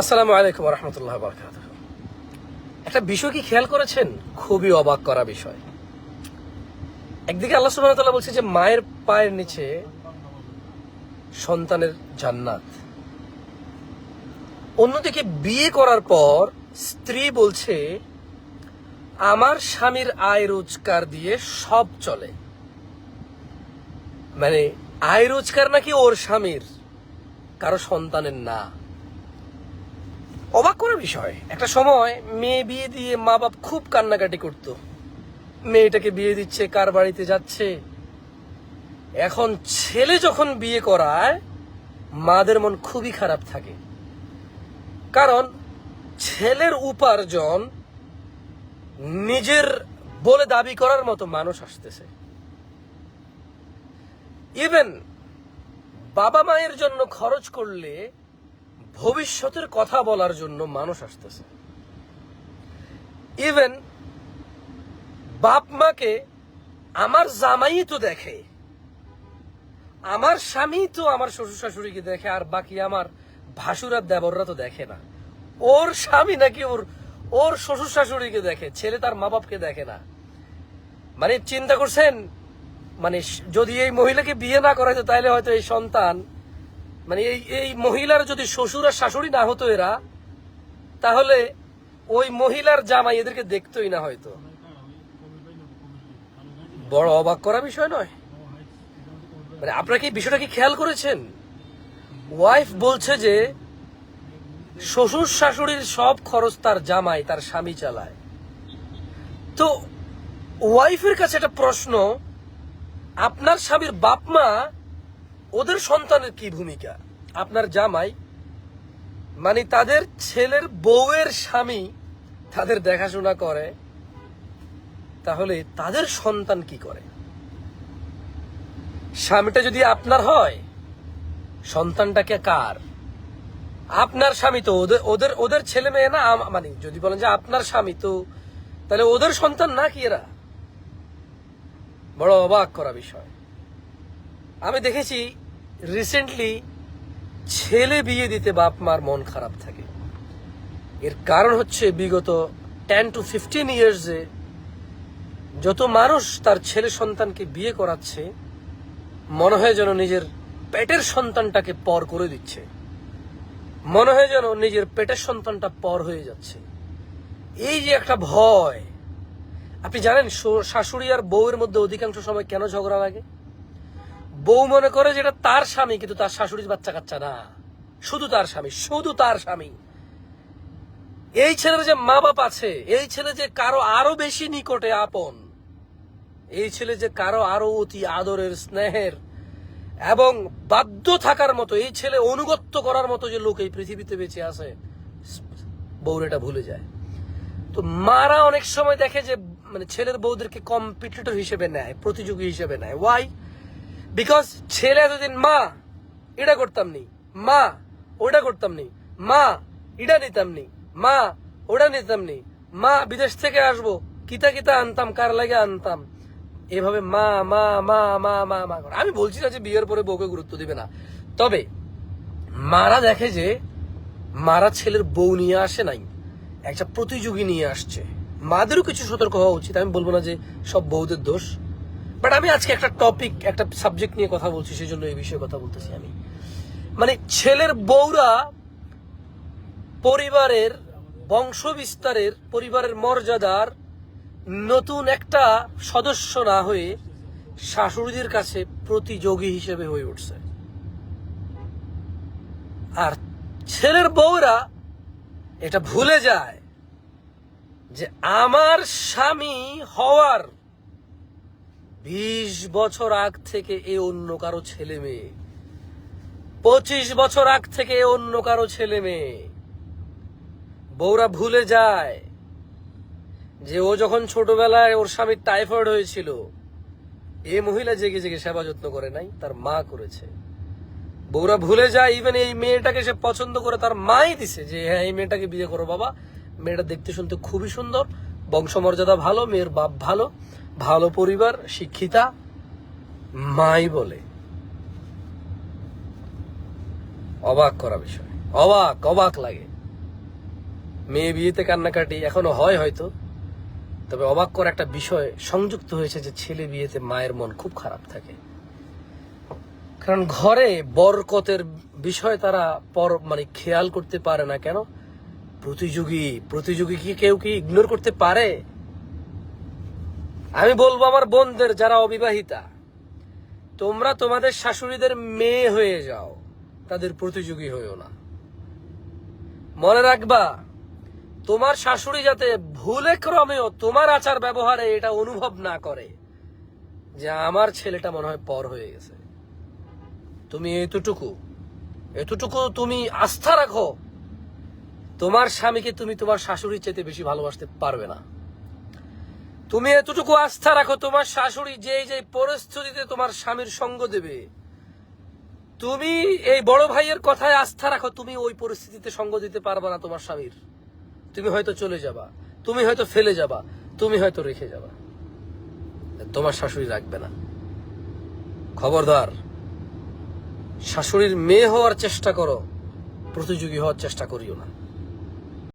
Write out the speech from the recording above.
আসসালামু আলাইকুম রহমতুল্লাহ বরকাত একটা বিষয় কি খেয়াল করেছেন? খুবই অবাক করা বিষয়। একদিকে আল্লাহ ওয়া বলছে যে, মায়ের পায়ের নিচে সন্তানের জান্নাত। অন্যদিকে বিয়ে করার পর স্ত্রী বলছে, আমার স্বামীর আয় রোজগার দিয়ে সব চলে। মানে আয় রোজগার নাকি ওর স্বামীর? কারও সন্তানের না। অবাক করার বিষয়। একটা সময় মেয়ে বিয়ে দিয়ে মা বাপ খুব কান্নাকাটি করতো। মেয়েটাকে বিয়ে দিচ্ছে, কার বাড়িতে যাচ্ছে। এখন ছেলে যখন বিয়ে করায়, মাদের মন খুবই খারাপ থাকে। কারণ ছেলের উপার্জন নিজের বলে দাবি করার মতো মানুষ আসতেছে। ইভেন বাবা মায়ের জন্য খরচ করলে ভবিষ্যতের কথা বলার জন্য মানুষ আসতেছে। ইভেন বাপ মাকে আমার জামাই তো দেখে, আমার স্বামী তো আমার শ্বশুর শাশুড়িকে দেখে, আর বাকি আমার ভাসুরার দেবররা তো দেখে না। ওর স্বামী নাকি ওর ওর শ্বশুর শাশুড়িকে দেখে, ছেলে তার মা বাপকে দেখে না। মানে চিন্তা করছেন মানে যদি এই মহিলাকে বিয়ে না করা হতো তাহলে হয়তো এই সন্তান মানে এই এই মহিলার যদি শ্বশুর আর শাশুড়ি না হতো এরা, তাহলে ওই মহিলার জামাই এদেরকে দেখতোই না হয়তো। বড় অবাক করা বিষয় নয়। মানে আপনারা কি বিষয়টা কি খেয়াল করেছেন? ওয়াইফ বলছে যে, শ্বশুর শাশুড়ির সব খরচ তার জামাই, তার স্বামী চালায়। তো ওয়াইফের কাছে একটা প্রশ্ন, আপনার স্বামীর বাপ মা ওদের সন্তানের কি ভূমিকা? আপনার জামাই মানে তাদের ছেলের বউয়ের স্বামী তাদের দেখাশোনা করে, তাহলে তাদের সন্তান কি করে? স্বামীটা যদি আপনার হয়, সন্তানটাকে কার? আপনার স্বামী তো ওদের ওদের ওদের ছেলে মেয়ে না মানে যদি বলেন যে আপনার স্বামী তো, তাহলে ওদের সন্তান না কি এরা? বড় অবাক করা বিষয়। আমি দেখেছি রিসেন্টলি ছেলে বিয়ে দিতে বাপ মার মন খারাপ থাকে। এর কারণ হচ্ছে বিগত টেন টু ফিফটিন ইয়ার্সে যত মানুষ তার ছেলে সন্তানকে বিয়ে করাচ্ছে, মনে হয় যেন নিজের পেটের সন্তানটাকে পর করে দিচ্ছে। মনে হয় যেন নিজের পেটের সন্তানটা পর হয়ে যাচ্ছে। এই যে একটা ভয়। আপনি জানেন শাশুড়ি আর বউয়ের মধ্যে অধিকাংশ সময় কেন ঝগড়া লাগে? বউ মনে করে যেটা তার স্বামী, কিন্তু তার শাশুড়ির বাচ্চা কাচ্চা না। শুধু তার স্বামী, শুধু তার স্বামী। এই ছেলের যে মা বাপ আছে, এই ছেলে যে কারও আরও বেশি নিকটে আপন, এই ছেলে যে কারও আরও অতি আদরের, স্নেহের, এবং বাধ্য থাকার মতো, এই ছেলে অনুগত্য করার মতো যে লোক এই পৃথিবীতে বেঁচে আছে বউরেটা ভুলে যায়। তো মারা অনেক সময় দেখে যে মানে ছেলের বউদেরকে কম্পিটিটর হিসেবে নেয়, প্রতিযোগী হিসেবে নেয়। ওয়াই বিকজ ছেলে এতদিন মা, এটা করতাম নি মা ওটা করতাম নি মা, এটা নিতাম নি মা, ওটা নিতাম নি মা, বিদেশ থেকে আসব, কিতা কিতা আনতাম, কার লাগে আনতাম। এভাবে মা মা মা মা মা মা করে। আমি বলছি না যে বিয়ের পরে বউকে গুরুত্ব দিবে না। তবে মারা দেখে যে মারা ছেলের বউ নিয়ে আসে নাই, একটা প্রতিযোগী নিয়ে আসছে। মাদেরও কিছু সতর্ক হওয়া উচিত। আমি বলব না যে সব বউদের দোষ। বাট আমি আজকে একটা টপিক একটা সাবজেক্ট নিয়ে কথা বলছি সেই জন্য এই বিষয়ে কথা বলতেছি আমি। মানে ছেলের বউরা পরিবারের বংশ বিস্তারের পরিবারের মর্যাদার নতুন একটা সদস্য না হয়ে শাশুড়িদের কাছে প্রতিযোগী হিসেবে হয়ে উঠছে। আর ছেলের বউরা এটা ভুলে যায় যে আমার স্বামী হওয়ার বিশ বছর আগ থেকে এ অন্য কারও ছেলে মেয়ে। পঁচিশ বছর আগ থেকে এ অন্য কারও ছেলে মেয়ে। বউরা ভুলে যায় যে ও যখন ছোটবেলায় ওর স্বামীর টাইফয়েড হয়েছিল, এ মহিলা জেগে জেগে সেবা যত্ন করে নাই, তার মা করেছে। বউরা ভুলে যায় ইভেন এই মেয়েটাকে সে পছন্দ করে তার মাই দিছে যে হ্যাঁ এই মেয়েটাকে বিয়ে করো বাবা। মেয়েটা দেখতে শুনতে খুবই সুন্দর, বংশমর্যাদা ভালো, মেয়ের বাপ ভালো। ভালো পরিবার, শিক্ষিতা, মাই বলে। অবাক করা বিষয়। অবাক অবাক লাগে। মেয়ে বিয়েতে কান্নাকাটি এখনও হয় হয়তো, তবে অবাক করা একটা বিষয় সংযুক্ত হয়েছে যে ছেলে বিয়েতে মায়ের মন খুব খারাপ থাকে। কারণ ঘরে বরকতের বিষয় তারা পর মানে খেয়াল করতে পারে না কেন? প্রতিযোগী প্রতিযোগী কি কেউ কি ইগনোর করতে পারে? আমি বলব আমার বোনদের যারা অবিবাহিতা, তোমরা তোমাদের শাশুড়িদের মেয়ে হয়ে যাও, তাদের প্রতিযোগী হয়েও না। মনে রাখবা, তোমার শাশুড়ি যাতে ভুলে ক্রমেও তোমার আচার ব্যবহারে এটা অনুভব না করে, যে আমার ছেলেটা মনে হয় পর হয়ে গেছে। তুমি এতটুকু এতটুকু তুমি আস্থা রাখো, তোমার স্বামীকে তুমি তোমার শাশুড়ির চাইতে বেশি ভালোবাসতে পারবে না। তুমি এতটুকু আস্থা রাখো, তোমার শাশুড়ি যে যে পরিস্থিতিতে তোমার স্বামীর সঙ্গ দেবে, তুমি এই বড় ভাইয়ের কথায় আস্থা রাখো, তুমি ওই পরিস্থিতিতে সঙ্গ দিতে পারবে না তোমার স্বামীর। তুমি হয়তো চলে যাবা, তুমি হয়তো ফেলে যাবা, তুমি হয়তো রেখে যাবা। তোমার শাশুড়ি রাখবে না। খবরদার, শাশুড়ির মেয়ে হওয়ার চেষ্টা করো, প্রতিযোগী হওয়ার চেষ্টা করিও না।